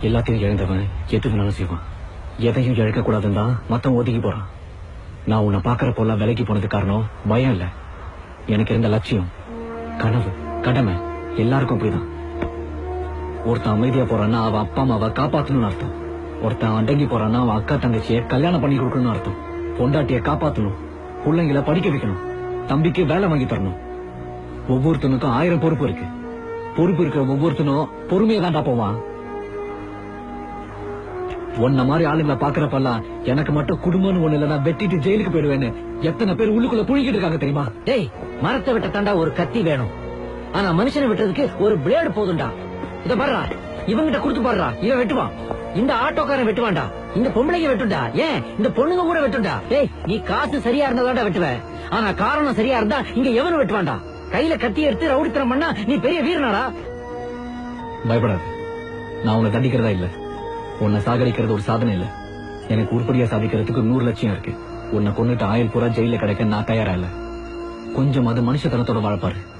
எல்லாத்தையும் இழந்தவன் எது வேணாலும் செய்வான். எதையும் இழக்க கூடாதுன்னு தான் மத்தவன் ஒதுக்கி போறான். நான் உன்னை பாக்குறப்போல்லாம் விலைக்கு போனது காரணம் பயம் இல்ல. எனக்கு இருந்த லட்சியம் கனவு கடமை எல்லாருக்கும் அப்படிதான். ஒருத்தன் அமைதியா போறான்னா அவன் அப்பா அம்மாவை காப்பாத்தணும்னு அர்த்தம். ஒருத்தன் அடங்கி போறான்னா அவன் அக்கா தங்கச்சியை கல்யாணம் பண்ணி கொடுக்கணும்னு அர்த்தம். பொண்டாட்டிய காப்பாத்தணும் பிள்ளைங்களை படிக்க வைக்கணும் தம்பிக்கு வேலை வாங்கி தரணும். ஒவ்வொருத்தனுக்கும் ஆயிரம் பொறுப்பு இருக்கு. பொறுப்பு இருக்கிற ஒவ்வொருத்தனும் பொறுமையை தான்டா போவான். உன்ன மாதிரி ஆளுங்களை பாக்குறப்பெல்லாம் எனக்கு மட்டும் குடும்பம்னு ஒண்ணு இல்ல நான் வெட்டிட்டு ஜெயிலுக்கு போயிடுவேன்னு எத்தனை பேர் உள்ளுக்குள்ள புழுங்கிட்டு இருக்காங்க தெரியுமா? டேய் மரத்தை விட்ட தாண்டா ஒரு கத்தி வேணும். ஆனா மனுஷனை வெட்டுறதுக்கு ஒரு பிளேடு போதும்டா. இத பாடுறா இவங்கிட்ட கொடுத்து பாடுறா இவன் வெட்டுவான் இந்த ஆட்டோக்காரன் வெட்டுவான்டா. இந்த பொம்பளைங்க வெட்டுண்டா ஏன்? இந்த பொண்ணுங்க கூட வெட்டுண்டா டேய் நீ காசு சரியா இருந்தா வெட்டுவ. ஆனா காரணம் சரியா இருந்தா இங்க எவனு வெட்டுவான்டா. கையில கத்தி எடுத்து ரவுடித்தனம் பண்ணா நீ பெரிய வீரனாடா. பயப்படாது. நான் உன்னை தண்டிக்கிறதா இல்ல. உன்னை சாகடிக்கிறது ஒரு சாதனை இல்ல. எனக்கு உருப்படியா சாதிக்கிறதுக்கு நூறு லட்சியம் இருக்கு. உன்னை கொன்னுட்டு ஆயுள் பூரா ஜெயில கிடைக்க நான் தயாரா இல்ல. கொஞ்சம் அது மனுஷத்தனத்தோட வாழப்பாரு.